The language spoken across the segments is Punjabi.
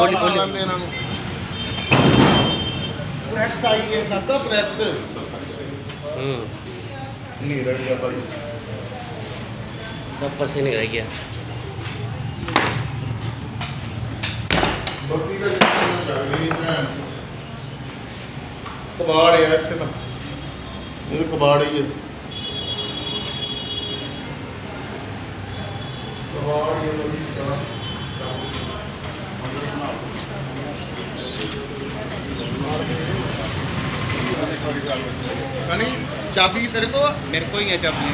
ਬਿਲਕੁਲ ਖੋਲੀ ਖੋਲੀ ਇਹਨਾਂ ਨੂੰ। ਪ੍ਰੈਸ ਆਈ ਹੈ ਸਾਡਾ ਪ੍ਰੈਸ ਹੂੰ। ਨੀਰਾ ਗਿਆ ਭਾਈ। ਸਭ ਪਸੇ ਨਿਕਲ ਗਿਆ। ਬੱਤੀ ਦਾ ਜਿਹੜਾ ਚੱਲ ਰਹੀ ਭੈਣ ਕਬਾੜ ਹੈ ਇੱਥੇ ਤਾਂ। ਇਹ ਕਬਾੜ ਹੀ ਹੈ ਕਬਾੜ ਹੀ ਹੈ ਲੋਕੀ ਦਾ ਚਾਬੀ ਤੇਰੇ ਕੋ ਮੇਰੇ ਕੋ ਹੀ ਹੈ ਚਾਬੀ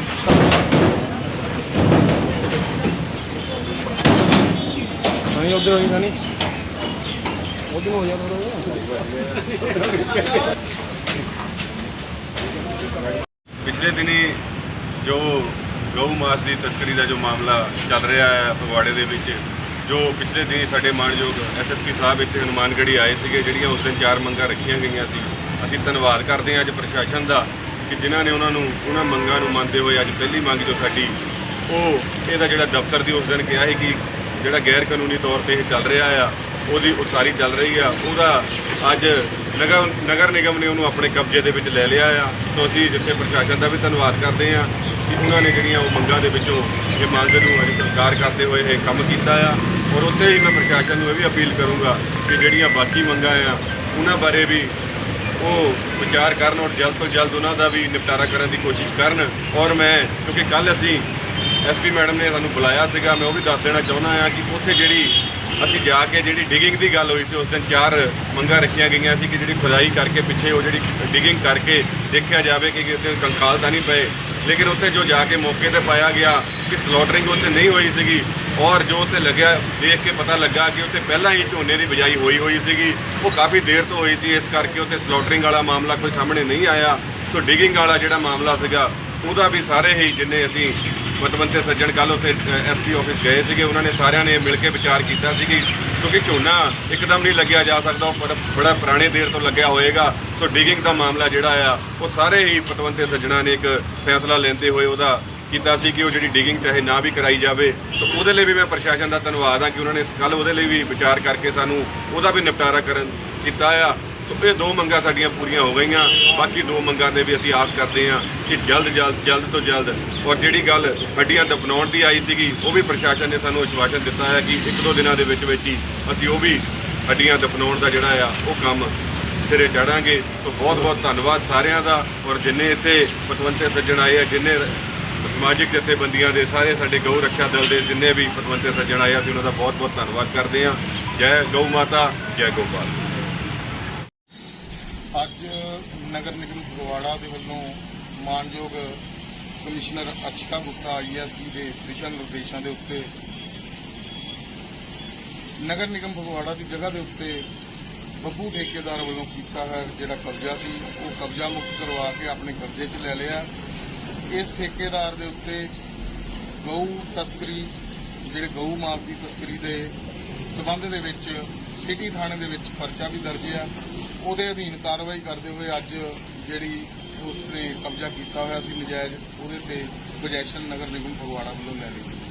ਸਨੀ ਉਧਰ ਹੋਈ ਸਨੀ ਉਧਰ ਹੋ ਜਾ ਥੋੜਾ ਪਿਛਲੇ ਦਿਨੀ ਜੋ ਗਊ ਮਾਸ ਦੀ ਤਸਕਰੀ ਦਾ ਜੋ ਮਾਮਲਾ ਚੱਲ ਰਿਹਾ ਹੈ ਫਗਵਾੜੇ ਦੇ ਵਿੱਚ ਜੋ ਪਿਛਲੇ ਦਿਨੀ ਸਾਡੇ ਮਾਨਯੋਗ ਐਸਐਸਪੀ ਸਾਹਿਬ ਇੱਥੇ ਹਨੂਮਾਨਗੜ੍ਹੀ ਆਏ ਸੀਗੇ, ਜਿਹੜੀਆਂ ਉਸ ਦਿਨ ਚਾਰ ਮੰਗਾਂ ਰੱਖੀਆਂ ਗਈਆਂ ਸੀ। ਅਸੀਂ ਧੰਨਵਾਦ ਕਰਦੇ ਹਾਂ ਅੱਜ ਪ੍ਰਸ਼ਾਸਨ ਦਾ ਕਿ ਜਿਨ੍ਹਾਂ ਨੇ ਉਹਨਾਂ ਨੂੰ, ਉਹਨਾਂ ਮੰਗਾਂ ਨੂੰ ਮੰਨਦੇ ਹੋਏ ਅੱਜ ਪਹਿਲੀ ਮੰਗ ਜੋ ਸਾਡੀ, ਉਹ ਇਹਦਾ ਜਿਹੜਾ ਦਫ਼ਤਰ ਦੀ ਉਸ ਦਿਨ ਕਿਹਾ ਸੀ ਕਿ ਜਿਹੜਾ ਗੈਰ ਕਾਨੂੰਨੀ ਤੌਰ ਤੇ ਇਹ ਚੱਲ ਰਿਹਾ ਆ ਉਹਦੀ ਉਸਾਰੀ ਚੱਲ ਰਹੀ ਆ, ਉਹਦਾ ਅੱਜ ਨਗਰ ਨਗਰ ਨਿਗਮ ਨੇ ਉਹਨੂੰ ਆਪਣੇ ਕਬਜ਼ੇ ਦੇ ਵਿੱਚ ਲੈ ਲਿਆ ਆ। ਸੋ ਅਸੀਂ ਜਿੱਥੇ ਪ੍ਰਸ਼ਾਸਨ ਦਾ ਵੀ ਧੰਨਵਾਦ ਕਰਦੇ ਆ ਕਿ ਉਹਨਾਂ ਨੇ ਜਿਹੜੀਆਂ ਉਹ ਮੰਗਾਂ ਦੇ ਵਿੱਚੋਂ ਇਹ ਮੰਗ ਨੂੰ ਅਸੀਂ ਸਵੀਕਾਰ ਕਰਦੇ ਹੋਏ ਇਹ ਕੰਮ ਕੀਤਾ ਆ। ਔਰ ਉੱਥੇ ਹੀ ਮੈਂ ਪ੍ਰਸ਼ਾਸਨ ਨੂੰ ਇਹ ਵੀ ਅਪੀਲ ਕਰੂੰਗਾ ਕਿ ਜਿਹੜੀਆਂ ਬਾਕੀ ਮੰਗਾਂ ਆ, ਉਹਨਾਂ ਬਾਰੇ ਵੀ ਉਹ ਵਿਚਾਰ ਕਰਨ ਔਰ ਜਲਦ ਤੋਂ ਜਲਦ ਉਹਨਾਂ ਦਾ ਵੀ ਨਿਪਟਾਰਾ ਕਰਨ ਦੀ ਕੋਸ਼ਿਸ਼ ਕਰਨ। ਔਰ ਮੈਂ, ਕਿਉਂਕਿ ਕੱਲ ਅਸੀਂ ਐਸਪੀ ਮੈਡਮ ਨੇ ਸਾਨੂੰ ਬੁਲਾਇਆ ਸੀਗਾ, ਮੈਂ ਉਹ ਵੀ ਦੱਸ ਦੇਣਾ ਚਾਹੁੰਦਾ ਆ ਕਿ ਉੱਥੇ ਜਿਹੜੀ ਅਸੀਂ ਜਾ ਕੇ ਜਿਹੜੀ ਡਿਗਿੰਗ ਦੀ ਗੱਲ ਹੋਈ ਸੀ, ਉਸ ਦਿਨ ਚਾਰ ਮੰਗਾਂ ਰੱਖੀਆਂ ਗਈਆਂ ਸੀ ਕਿ ਜਿਹੜੀ ਖੁਦਾਈ ਕਰਕੇ ਪਿੱਛੇ ਉਹ ਜਿਹੜੀ ਡਿਗਿੰਗ ਕਰਕੇ ਦੇਖਿਆ ਜਾਵੇ ਕਿ ਉੱਥੇ ਕੰਕਾਲ ਤਾਂ ਨਹੀਂ ਪਏ। ਲੇਕਿਨ ਉੱਥੇ ਜੋ ਜਾ ਕੇ ਮੌਕੇ ਤੇ ਪਾਇਆ ਗਿਆ ਕਿ ਸਲੋਟਰਿੰਗ ਉੱਥੇ ਨਹੀਂ ਹੋਈ ਸੀਗੀ ਔਰ ਜੋ ਉੱਥੇ ਲੱਗਿਆ ਦੇਖ ਕੇ ਪਤਾ ਲੱਗਾ ਕਿ ਉੱਥੇ ਪਹਿਲਾਂ ਹੀ ਝੋਨੇ ਦੀ ਬਿਜਾਈ ਹੋਈ ਹੋਈ ਸੀਗੀ। ਉਹ ਕਾਫੀ ਦੇਰ ਤੋਂ ਹੋਈ ਸੀ, ਇਸ ਕਰਕੇ ਉੱਥੇ ਸਲੋਟਰਿੰਗ ਵਾਲਾ ਮਾਮਲਾ ਕੋਈ ਸਾਹਮਣੇ ਨਹੀਂ ਆਇਆ। ਸੋ ਡਿਗਿੰਗ ਵਾਲਾ ਜਿਹੜਾ ਮਾਮਲਾ ਸੀਗਾ, ਉਹਦਾ ਵੀ ਸਾਰੇ ਹੀ ਜਿੰਨੇ ਅਸੀਂ ਪਤਵੰਤੇ ਸੱਜਣ ਕੱਲ ਉੱਥੇ ਐਸਪੀ ਆਫਿਸ ਗਏ ਸੀਗੇ। ਉਹਨਾਂ ਨੇ ਸਾਰਿਆਂ ਨੇ ਮਿਲ ਕੇ ਵਿਚਾਰ ਕੀਤਾ ਸੀ ਕਿ ਕਿਉਂਕਿ ਝੋਨਾ ਇੱਕਦਮ ਨਹੀਂ ਲੱਗਿਆ ਜਾ ਸਕਦਾ, ਉਹ ਬੜਾ- ਬੜਾ ਪੁਰਾਣੇ ਦੇਰ ਤੋਂ ਲੱਗਿਆ ਹੋਏਗਾ। ਸੋ ਡਿਗਿੰਗ ਦਾ ਮਾਮਲਾ ਜਿਹੜਾ ਆ, ਉਹ ਸਾਰੇ ਹੀ ਪਤਵੰਤੇ ਸੱਜਣਾ ਨੇ ਇੱਕ ਫੈਸਲਾ ਲੈਂਦੇ ਹੋਏ ਉਹਦਾ ਕੀਤਾ ਸੀ ਕਿ ਉਹ ਜਿਹੜੀ ਡਿਗਿੰਗ ਚਾਹੇ ਨਾ ਵੀ ਕਰਾਈ ਜਾਵੇ। ਸੋ ਉਹਦੇ ਲਈ ਵੀ ਮੈਂ ਪ੍ਰਸ਼ਾਸਨ ਦਾ ਧੰਨਵਾਦ ਹਾਂ ਕਿ ਉਹਨਾਂ ਨੇ ਕੱਲ ਉਹਦੇ ਲਈ ਵੀ ਵਿਚਾਰ ਕਰਕੇ ਸਾਨੂੰ ਉਹਦਾ ਵੀ ਨਿਪਟਾਰਾ ਕਰਨ ਕੀਤਾ ਆ। ਇਹ ਦੋ ਮੰਗਾਂ ਸਾਡੀਆਂ ਪੂਰੀਆਂ ਹੋ ਗਈਆਂ। ਬਾਕੀ ਦੋ ਮੰਗਾਂ ਦੇ ਵੀ ਅਸੀਂ ਆਸ ਕਰਦੇ ਹਾਂ ਕਿ ਜਲਦ ਜਲਦ ਜਲਦ ਤੋਂ ਜਲਦ ਔਰ ਜਿਹੜੀ ਗੱਲ ਹੱਡੀਆਂ ਦਫਨਾਉਣ ਦੀ ਆਈ ਸੀਗੀ, ਉਹ ਵੀ ਪ੍ਰਸ਼ਾਸਨ ਨੇ ਸਾਨੂੰ ਵਿਸ਼ਵਾਸਨ ਦਿੱਤਾ ਹੈ ਕਿ ਇੱਕ ਦੋ ਦਿਨਾਂ ਦੇ ਵਿੱਚ ਵਿੱਚ ਹੀ ਅਸੀਂ ਉਹ ਵੀ ਹੱਡੀਆਂ ਦਫਨਾਉਣ ਦਾ ਜਿਹੜਾ ਆ, ਉਹ ਕੰਮ ਸਿਰੇ ਚੜਾਂਗੇ। ਸੋ ਬਹੁਤ ਬਹੁਤ ਧੰਨਵਾਦ ਸਾਰਿਆਂ ਦਾ ਔਰ ਜਿੰਨੇ ਇੱਥੇ ਪਤਵੰਤੇ ਸੱਜਣ ਆਏ ਆ, ਜਿੰਨੇ ਸਮਾਜਿਕ ਜਥੇਬੰਦੀਆਂ ਦੇ ਸਾਰੇ ਸਾਡੇ ਗਊ ਰੱਖਿਆ ਦਲ ਦੇ ਜਿੰਨੇ ਵੀ ਪਤਵੰਤੇ ਸੱਜਣ ਆਏ ਆ, ਅਸੀਂ ਉਹਨਾਂ ਦਾ ਬਹੁਤ ਬਹੁਤ ਧੰਨਵਾਦ ਕਰਦੇ ਹਾਂ। ਜੈ ਗਊ ਮਾਤਾ, ਜੈ ਗੋਪਾਲ। ਅੱਜ ਨਗਰ ਨਿਗਮ ਫਗਵਾੜਾ ਦੇ ਵੱਲੋਂ ਮਾਨਯੋਗ ਕਮਿਸ਼ਨਰ ਅਕਸ਼ਤਾ ਗੁਪਤਾ ਆਈਐਸਪੀ ਦੇ ਦਿਸ਼ਾ ਨਿਰਦੇਸ਼ਾਂ ਦੇ ਉੱਤੇ ਨਗਰ ਨਿਗਮ ਫਗਵਾੜਾ ਦੀ ਜਗ੍ਹਾ ਦੇ ਉੱਤੇ ਬੱਬੂ ਠੇਕੇਦਾਰ ਵੱਲੋਂ ਕੀਤਾ ਹੈ ਜਿਹੜਾ ਕਬਜ਼ਾ ਸੀ, ਉਹ ਕਬਜ਼ਾ ਮੁਕਤ ਕਰਵਾ ਕੇ ਆਪਣੇ ਕਬਜ਼ੇ 'ਚ ਲੈ ਲਿਆ। ਇਸ ਠੇਕੇਦਾਰ ਦੇ ਉੱਤੇ ਗਊ ਤਸਕਰੀ, ਜਿਹੜੇ ਗਊ ਮਾਸ ਦੀ ਤਸਕਰੀ ਦੇ ਸਬੰਧ ਦੇ ਵਿੱਚ ਸਿਟੀ ਥਾਣੇ ਦੇ ਵਿੱਚ ਪਰਚਾ ਵੀ ਦਰਜ ਹੈ ਉਹਦੇ ਅਧੀਨ ਕਾਰਵਾਈ ਕਰਦੇ ਹੋਏ ਅੱਜ ਜਿਹੜੀ ਉਸ 'ਤੇ ਕਬਜ਼ਾ ਕੀਤਾ ਹੋਇਆ ਸੀ ਨਜਾਇਜ਼, ਉਹਦੇ ਤੇ ਗੁਜੈਸ਼ਨ ਨਗਰ ਨਿਗਮ ਫਗਵਾੜਾ ਵੱਲੋਂ ਲੈ ਲਈ ਗਈ।